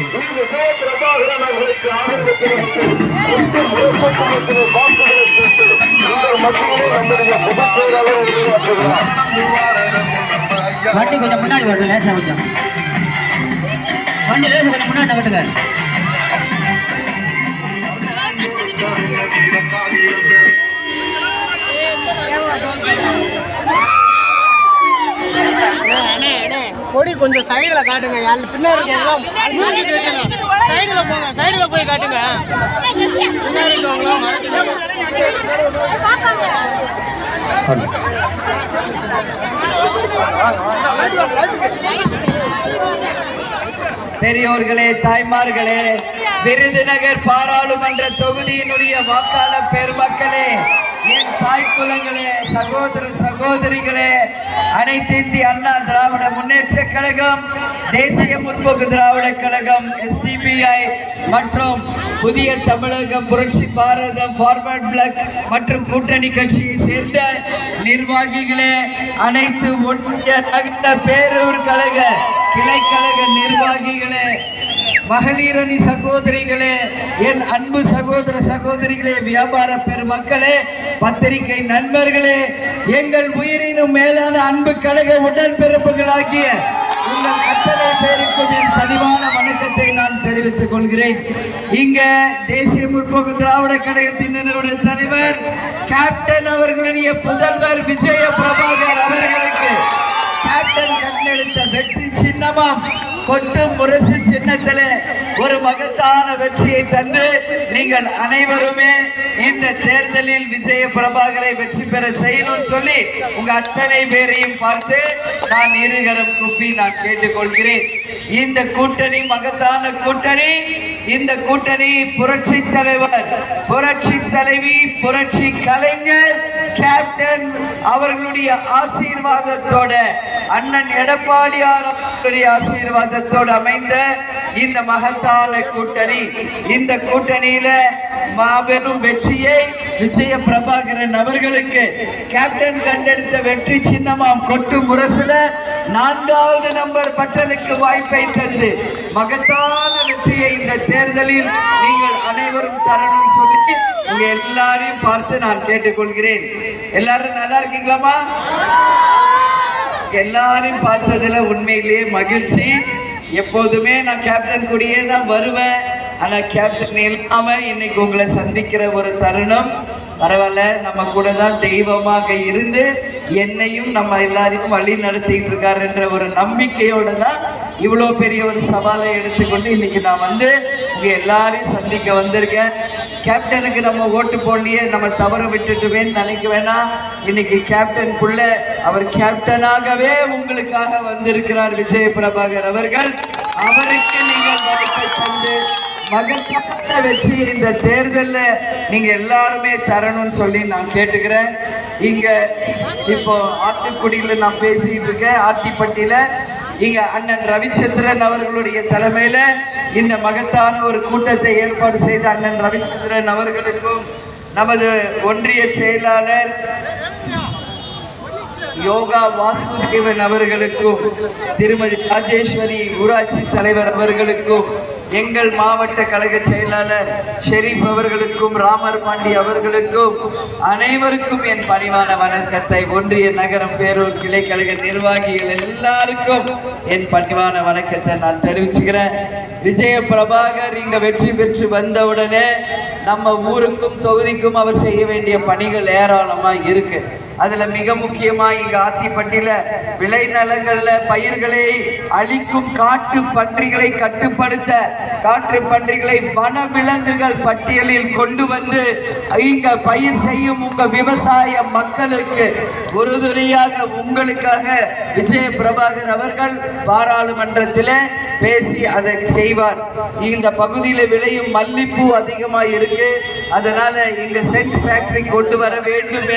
இங்கு கே. பிரபாகரன் அவர்களுக்கு ஆதரவு தெரிவித்து மீண்டும் வாக்குகளை கேட்டு உங்கள் மத்தியிலே நம்முடைய வண்டி கொஞ்சம் முன்னாடி வரணும் லேசா கொஞ்சம் வண்டி லேசா கொஞ்சம் முன்னாடி நகட்டுங்க கொடி கொஞ்சம் சைடில் காட்டுங்க. யாரு பின்னாடி இருக்கவங்களாம் மூஞ்சி போங்க சைடில் போய் காட்டுங்க. பின்னாடி இருக்கவங்களாம் பெரியோர்களே தாய்மார்களே விருதுநகர் பாராளுமன்ற தொகுதியினுடைய வாக்காளர் பெருமக்களே தாய்க்குலங்களே தாய் சகோதர சகோதரிகளே அனைத்து இந்திய அண்ணா திராவிட முன்னேற்ற கழகம் தேசிய முற்போக்கு திராவிட கழகம் எஸ்டிபிஐ மற்றும் புதிய தமிழகம் புரட்சி பாரதம் ஃபார்வர்ட் பிளாக் மற்றும் கூட்டணி கட்சியை சேர்ந்த நிர்வாகிகளே அனைத்து ஒன்றிய நகர பேரூர் கழக கிளைக்கழக நிர்வாகிகளே மகளிரணி சகோதரிகளே என் அன்பு சகோதர சகோதரிகளே வியாபார பெருமக்களே பத்திரிகை நண்பர்களே எங்கள் உயிரினும் மேலான அன்பு கழக உடன்பிறப்புகளாகிய உங்கள் அத்தனை பேருக்கும் என் பணிவான வணக்கத்தை நான் தெரிவித்துக் கொள்கிறேன். இங்க தேசிய முற்போக்கு திராவிட கழகத்தினுடைய தலைவர் கேப்டன் அவர்களுடைய புதல்வர் விஜய பிரபாகர் அவர்களுக்கு கேப்டன் கண்டெடுத்த வெற்றி சின்னமாம். கொட்டு முரசு சின்னத்தில் ஒரு மகத்தான வெற்றியை தந்து நீங்கள் அனைவருமே இந்த தேர்தலில் விஜய பிரபாகரை வெற்றி பெற செய்யணும்னு சொல்லி உங்க அத்தனை பேரையும் பார்த்து நான் இருகரம் குப்பி நான் கேட்டுக்கொள்கிறேன். இந்த கூட்டணி மகத்தான கூட்டணி இந்த கூட்டணி புரட்சி தலைவர் புரட்சி தலைவி புரட்சி கலைஞர் கேப்டன் அவர்களுடைய ஆசீர்வாதத்தோட அண்ணன் எடப்பாடியார் அவர்களுடைய ஆசீர்வாதத்தோடு அமைந்த இந்த மகத்தான கூட்டணி. இந்த கூட்டணியில மாபெரும் வெற்றியை விஜய பிரபாகரன் அவர்களுக்கு கேப்டன் கண்டெடுத்த வெற்றி சின்னமாம் கொட்டு முரசுல நான்காவது நம்பர் பட்டனுக்கு வாய்ப்பை தந்து மகத்தான வெற்றியை இந்த தேர்தலில் நீங்கள் அனைவரும் தரணும் சொல்லி உங்க எல்லாரையும் பார்த்து நான் கேட்டுக்கொள்கிறேன். எல்லாரும் நல்லா இருக்கீங்களாமா எல்லாரையும் பார்த்ததுல உண்மையிலேயே மகிழ்ச்சி. எப்போதுமே நான் கேப்டன் கூடயே தான் வருவேன். ஆனா கேப்டன் இல்லாம இன்னைக்கு உங்களை சந்திக்கிற ஒரு தருணம். பரவாயில்ல நம்ம கூட தான் தெய்வமாக இருந்து என்னையும் நம்ம எல்லாரையும் வழி நடத்திட்டு இருக்காருன்ற ஒரு நம்பிக்கையோட தான் இவ்வளோ பெரிய ஒரு சவாலை எடுத்துக்கொண்டு இன்னைக்கு நான் வந்து இங்கே எல்லாரையும் சந்திக்க வந்திருக்கேன். கேப்டனுக்கு நம்ம ஓட்டு போடலையே நம்ம தவறு விட்டுட்டுவேன்னு நினைக்க வேணாம் இன்னைக்கு கேப்டன் புள்ள அவர் கேப்டனாகவே உங்களுக்காக வந்திருக்கிறார் விஜய பிரபாகர் அவர்கள். அவருக்கு நீங்கள் தந்து மகத்தான வெற்றி இந்த தேர்தலில் நீங்க எல்லாருமே தரணும்னு சொல்லி நான் கேட்டுக்கிறேன். இங்க இப்போ ஆட்டுக்குடியில நான் பேசிட்டு இருக்கேன். ஆத்திப்பட்டியில இங்க அண்ணன் ரவிச்சந்திரன் அவர்களுடைய தலைமையில இந்த மகத்தான ஒரு கூட்டத்தை ஏற்பாடு செய்த அண்ணன் ரவிச்சந்திரன் அவர்களுக்கும் நமது ஒன்றிய செயலாளர் யோகா வாசுதேவன் அவர்களுக்கும் திருமதி ராஜேஸ்வரி ஊராட்சி தலைவர் அவர்களுக்கும் எங்கள் மாவட்ட கழக செயலாளர் ஷெரீப் அவர்களுக்கும் ராமர் பாண்டி அவர்களுக்கும் அனைவருக்கும் என் பணிவான வணக்கத்தை ஒன்றிய நகரம் பேரூர் கிளை கழக நிர்வாகிகள் எல்லாருக்கும் என் பணிவான வணக்கத்தை நான் தெரிவிச்சுக்கிறேன். விஜய பிரபாகர் இங்க வெற்றி பெற்று வந்தவுடனே நம்ம ஊருக்கும் தொகுதிக்கும் அவர் செய்ய வேண்டிய பணிகள் ஏராளமா இருக்கு. அதுல மிக முக்கியமா இங்க ஆத்திப்பட்டியில விளைநிலங்கள்ல பயிர்களை அழிக்கும் காட்டு பன்றிகளை கட்டுப்படுத்த காற்று பன்றிகளை வன விலங்குகள் பட்டியலில் கொண்டு வந்து இங்க பயிர் செய்யும் உங்க விவசாய மக்களுக்கு உறுதுணையாக உங்களுக்காக விஜய பிரபாகர் அவர்கள் பாராளுமன்றத்தில் பேசி அதை செய்வார். இந்த பகுதியில விளையும் மல்லிப்பூ அதிகமா இருக்கு. அதனால இங்க சென்ட் ஃபேக்டரி கொண்டு வர வேண்டும்